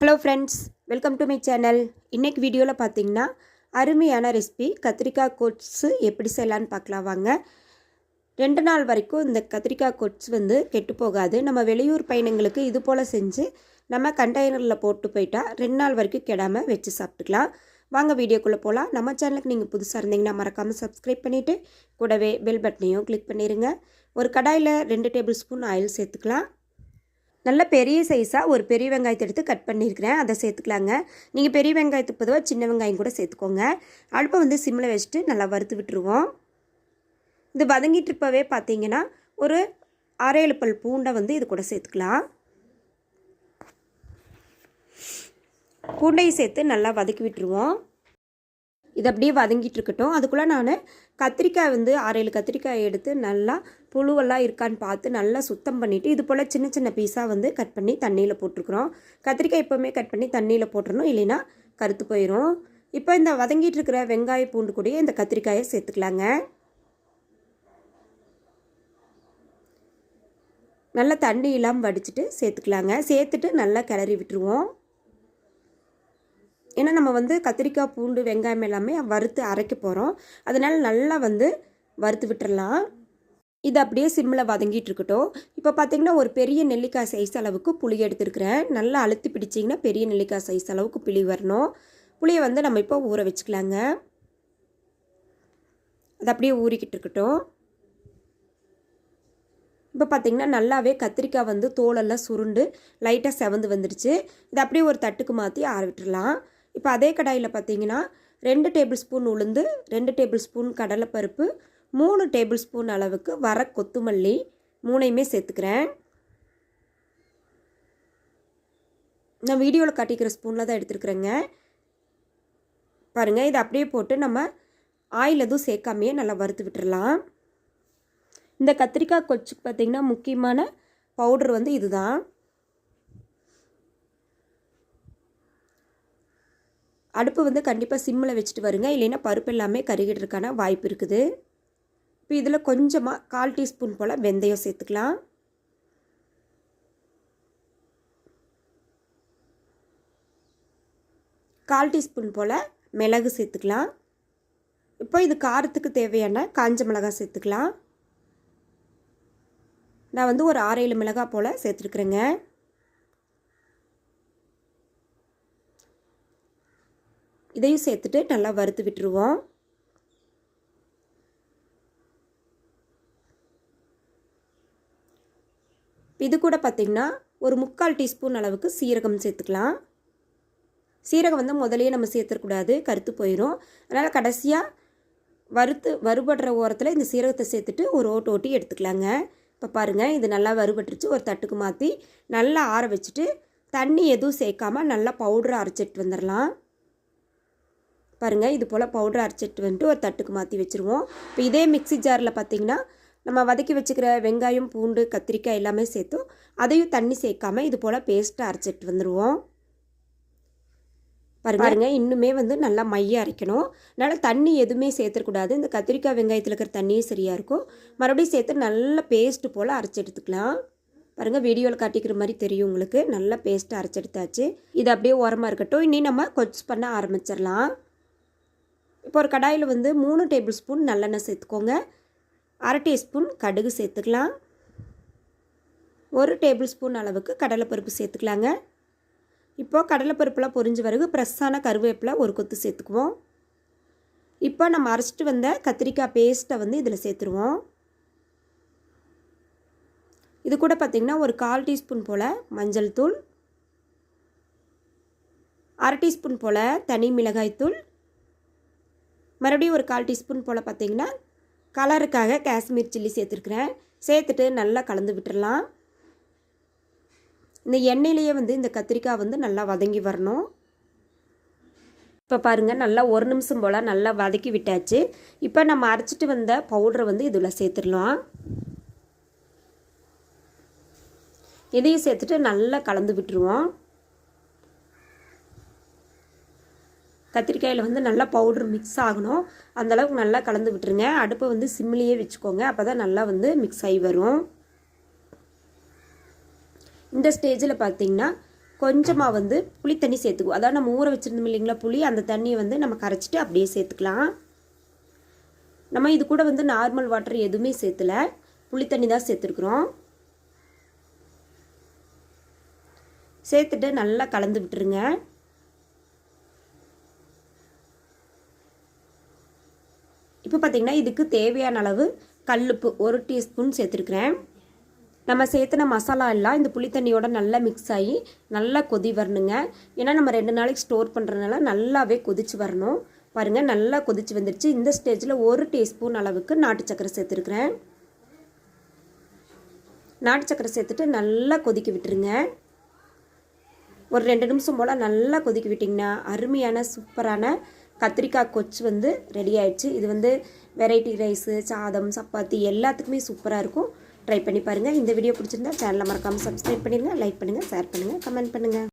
Hello friends welcome to my channel இன்றைக்கு வீடியோவில் பார்த்தீங்கன்னா அருமையான ரெசிபி கத்திரிக்காய் கோட்ஸு எப்படி செய்யலான்னு பார்க்கலாம் வாங்க. ரெண்டு நாள் வரைக்கும் இந்த கத்திரிக்காய் கோட்ஸ் வந்து கெட்டு போகாது. நம்ம வெளியூர் பயணங்களுக்கு இது போல் செஞ்சு நம்ம கண்டெய்னரில் போட்டு போயிட்டால் ரெண்டு நாள் வரைக்கும் கெடாமல் வச்சு சாப்பிட்டுக்கலாம். வாங்க வீடியோக்குள்ளே போகலாம் நம்ம சேனலுக்கு நீங்கள் புதுசாக இருந்தீங்கன்னா மறக்காமல் சப்ஸ்கிரைப் பண்ணிவிட்டு கூடவே பெல் பட்டனையும் கிளிக் பண்ணிடுங்க ஒரு கடாயில் ரெண்டு டேபிள் ஸ்பூன் ஆயில் சேர்த்துக்கலாம். நல்ல பெரிய சைஸாக ஒரு பெரிய வெங்காயத்தை எடுத்து கட் பண்ணியிருக்கிறேன். அதை சேர்த்துக்கலாங்க. நீங்கள் பெரிய வெங்காயத்துக்கு பொதுவாக சின்ன வெங்காயம் கூட சேர்த்துக்கோங்க. அடுப்பை வந்து சிம்மில் வச்சுட்டு நல்லா வறுத்து விட்டுருவோம். இது வதங்கிட்டு இருப்பவே பார்த்தீங்கன்னா ஒரு அரை பல் பூண்டை வந்து இது கூட சேர்த்துக்கலாம். பூண்டையை சேர்த்து நல்லா வதக்கி விட்டுருவோம். இது அப்படியே வதங்கிட்டு இருக்கட்டும் அதுக்குள்ளே நான் கத்திரிக்காய் வந்து ஆறேழு கத்திரிக்காய் எடுத்து நல்லா புழுவெல்லாம் இருக்கான்னு பார்த்து நல்லா சுத்தம் பண்ணிவிட்டு இது போல் சின்ன சின்ன பீஸாக வந்து கட் பண்ணி தண்ணியில் போட்டிருக்குறோம். கத்திரிக்காய் எப்போவுமே கட் பண்ணி தண்ணியில் போட்டுறணும் இல்லைன்னா கருத்து போயிடும் இப்போ இந்த வதங்கிட்டு இருக்கிற வெங்காய பூண்டு கூடயே இந்த கத்திரிக்காயை சேர்த்துக்கலாங்க. நல்லா தண்ணி இல்லாமல் வடிச்சிட்டு சேர்த்துக்கலாங்க. சேர்த்துட்டு நல்லா கிளறி விட்டுருவோம். ஏன்னா நம்ம வந்து கத்திரிக்காய் பூண்டு வெங்காயம் எல்லாமே வறுத்து அரைக்க போகிறோம் அதனால் நல்லா வந்து வறுத்து விட்டுறலாம். இது அப்படியே சிம்மில் வதங்கிட்டு இருக்கட்டும். இப்போ பார்த்தீங்கன்னா ஒரு பெரிய நெல்லிக்காய் சைஸ் அளவுக்கு புளி எடுத்துருக்கிறேன். நல்லா அழுத்தி பிடிச்சிங்கன்னா பெரிய நெல்லிக்காய் சைஸ் அளவுக்கு புளி வரணும். புளியை வந்து நம்ம இப்போ ஊற வச்சுக்கலாங்க. அது அப்படியே ஊறிக்கிட்டு இருக்கட்டும். இப்போ பார்த்திங்கன்னா நல்லாவே கத்திரிக்காய் வந்து தோலெல்லாம் சுருண்டு லைட்டாக செவந்து வந்துடுச்சு. இதை அப்படியே ஒரு தட்டுக்கு மாற்றி ஆற விட்டுடலாம் இப்போ அதே கடாயில் பார்த்தீங்கன்னா ரெண்டு டேபிள் ஸ்பூன் உளுந்து ரெண்டு டேபிள் ஸ்பூன் கடலைப்பருப்பு மூணு டேபிள் ஸ்பூன் அளவுக்கு வர கொத்துமல்லி மூணையுமே சேர்த்துக்கிறேன். நான் வீடியோவில் காட்டிக்கிற ஸ்பூனில் தான் எடுத்துருக்குறேங்க. பாருங்கள் இதை அப்படியே போட்டு நம்ம ஆயில் எதுவும் சேர்க்காமையே நல்லா வறுத்து விட்டுடலாம் இந்த கத்திரிக்காய் கொச்சுக்கு பார்த்திங்கன்னா முக்கியமான பவுடர் வந்து இதுதான். அடுப்பு வந்து கண்டிப்பாக சிம்மில் வச்சுட்டு வருங்க. இல்லைன்னா பருப்பு எல்லாமே கருகிடுறதுக்கான வாய்ப்பு இருக்குது. இப்போ இதில் கொஞ்சமாக கால் டீஸ்பூன் போல் வெந்தயம் சேர்த்துக்கலாம். கால் டீஸ்பூன் போல் மிளகு சேர்த்துக்கலாம். இப்போ இது காரத்துக்கு தேவையான காஞ்ச மிளகாய் சேர்த்துக்கலாம். நான் வந்து ஒரு ஆறு ஏழு மிளகாய் போல் சேர்த்துருக்குறேங்க. இதையும் சேர்த்துட்டு நல்லா வறுத்து விட்டுருவோம். இது கூட பார்த்திங்கன்னா ஒரு முக்கால் டீஸ்பூன் அளவுக்கு சீரகம் சேர்த்துக்கலாம். சீரகம் வந்து முதலையே நம்ம சேர்த்துக்கூடாது கருத்து போயிடும் அதனால் கடைசியாக வறுத்து வறுபடுற ஓரத்தில் இந்த சீரகத்தை சேர்த்துட்டு ஒரு ஓட்டு ஓட்டி எடுத்துக்கலாங்க. இப்போ பாருங்கள் இது நல்லா வறுபட்டுருச்சு. ஒரு தட்டுக்கு மாற்றி நல்லா ஆற வச்சுட்டு தண்ணி எதுவும் சேர்க்காமல் நல்லா பவுடரை அரைச்சிட்டு வந்துடலாம் பாருங்கள் இது போல் பவுடர் அரைச்சிட்டு வந்துட்டு ஒரு தட்டுக்கு மாற்றி வச்சுருவோம். இப்போ இதே மிக்சி ஜாரில் பார்த்திங்கன்னா நம்ம வதக்கி வச்சுக்கிற வெங்காயம் பூண்டு கத்திரிக்காய் எல்லாமே சேர்த்தோம் அதையும் தண்ணி சேர்க்காம இது போல் பேஸ்ட்டை அரைச்சிட்டு வந்துடுவோம் பாருங்க இன்னுமே வந்து நல்லா மைய அரைக்கணும். அதனால் தண்ணி எதுவுமே சேர்த்துக்கூடாது இந்த கத்திரிக்காய் வெங்காயத்தில் இருக்கிற தண்ணியே சரியாக இருக்கும். மறுபடியும் சேர்த்து நல்ல பேஸ்ட்டு போல் அரைச்சி எடுத்துக்கலாம். பாருங்கள் வீடியோவில் காட்டிக்கிற மாதிரி தெரியும் உங்களுக்கு. நல்ல பேஸ்ட்டு அரைச்சி எடுத்தாச்சு. இது அப்படியே ஓரமாக இருக்கட்டும். இனி நம்ம கொச்சு பண்ண ஆரம்பிச்சிடலாம். இப்போ ஒரு கடாயில் வந்து மூணு டேபிள் ஸ்பூன் நல்லெண்ணெய் சேர்த்துக்கோங்க. அரை டீஸ்பூன் கடுகு சேர்த்துக்கலாம். ஒரு டேபிள் ஸ்பூன் அளவுக்கு கடலைப்பருப்பு சேர்த்துக்கலாங்க. இப்போது கடலைப்பருப்புலாம் பொரிஞ்ச பிறகு ஃப்ரெஷ்ஷான கருவேப்பிலை ஒரு கொத்து சேர்த்துக்குவோம். இப்போ நம்ம அரைச்சிட்டு வந்த கத்திரிக்காய் பேஸ்ட்டை வந்து இதில் சேர்த்துருவோம். இது கூட பார்த்திங்கன்னா ஒரு கால் டீஸ்பூன் போல் மஞ்சள் தூள் அரை டீஸ்பூன் போல் தனி மிளகாய்த்தூள் மறுபடியும் ஒரு கால் டீஸ்பூன் போல் பார்த்திங்கன்னா கலருக்காக காஷ்மீர் சில்லி சேர்த்துருக்குறேன். சேர்த்துட்டு நல்லா கலந்து விட்டுடலாம் இந்த எண்ணெயிலேயே வந்து இந்த கத்திரிக்காய் வந்து நல்லா வதங்கி வரணும். இப்போ பாருங்கள் நல்லா ஒரு நிமிஷம் போல் நல்லா வதக்கி விட்டாச்சு. இப்போ நம்ம அரைச்சிட்டு வந்த பவுடரை வந்து இதில் சேர்த்துடலாம். இதையும் சேர்த்துட்டு நல்லா கலந்து விட்டுருவோம். கத்திரிக்காயில் வந்து நல்லா பவுட்ரு மிக்ஸ் ஆகணும். அந்தளவுக்கு நல்லா கலந்து விட்டுருங்க. அடுப்பை வந்து சிம்மிலேயே வச்சுக்கோங்க. அப்போ தான் நல்லா வந்து மிக்ஸ் ஆகி வரும். இந்த ஸ்டேஜில் பார்த்தீங்கன்னா கொஞ்சமாக வந்து புளி தண்ணி சேர்த்துக்குவோம். அதாவது நம்ம ஊற வச்சுருந்தோம் இல்லைங்களா புளி அந்த தண்ணியை வந்து நம்ம கரைச்சிட்டு அப்படியே சேர்த்துக்கலாம். நம்ம இது கூட வந்து நார்மல் வாட்டர் எதுவுமே சேர்த்துல. புளி தண்ணி தான் சேர்த்துருக்குறோம். சேர்த்துட்டு நல்லா கலந்து விட்டுருங்க. இப்போ பார்த்தீங்கன்னா இதுக்கு தேவையான அளவு கல்லுப்பு ஒரு டீஸ்பூன் சேர்த்துருக்குறேன். நம்ம சேர்த்துன மசாலா எல்லாம் இந்த புளித்தண்ணியோட நல்லா மிக்ஸ் ஆகி நல்லா கொதி வரணுங்க. ஏன்னா நம்ம ரெண்டு நாளைக்கு ஸ்டோர் பண்ணுறதுனால நல்லாவே கொதிச்சு வரணும். பாருங்கள் நல்லா கொதிச்சு வந்துருச்சு. இந்த ஸ்டேஜில் ஒரு டீஸ்பூன் அளவுக்கு நாட்டு சக்கரை சேர்த்துருக்குறேன். நாட்டு சக்கரை சேர்த்துட்டு நல்லா கொதிக்க விட்டுருங்க. ஒரு ரெண்டு நிமிஷம் போல் நல்லா கொதிக்க விட்டிங்கன்னா அருமையான சூப்பரான கத்திரிக்காய் கொச்சு வந்து ரெடி ஆயிடுச்சு. இது வந்து வெரைட்டி ரைஸு சாதம் சப்பாத்தி எல்லாத்துக்குமே சூப்பராக இருக்கும். ட்ரை பண்ணி பாருங்கள் இந்த வீடியோ பிடிச்சிருந்தா சேனலை மறக்காமல் சப்ஸ்கிரைப் பண்ணிடுங்க லைக் பண்ணுங்கள் ஷேர் பண்ணுங்கள் கமெண்ட் பண்ணுங்கள்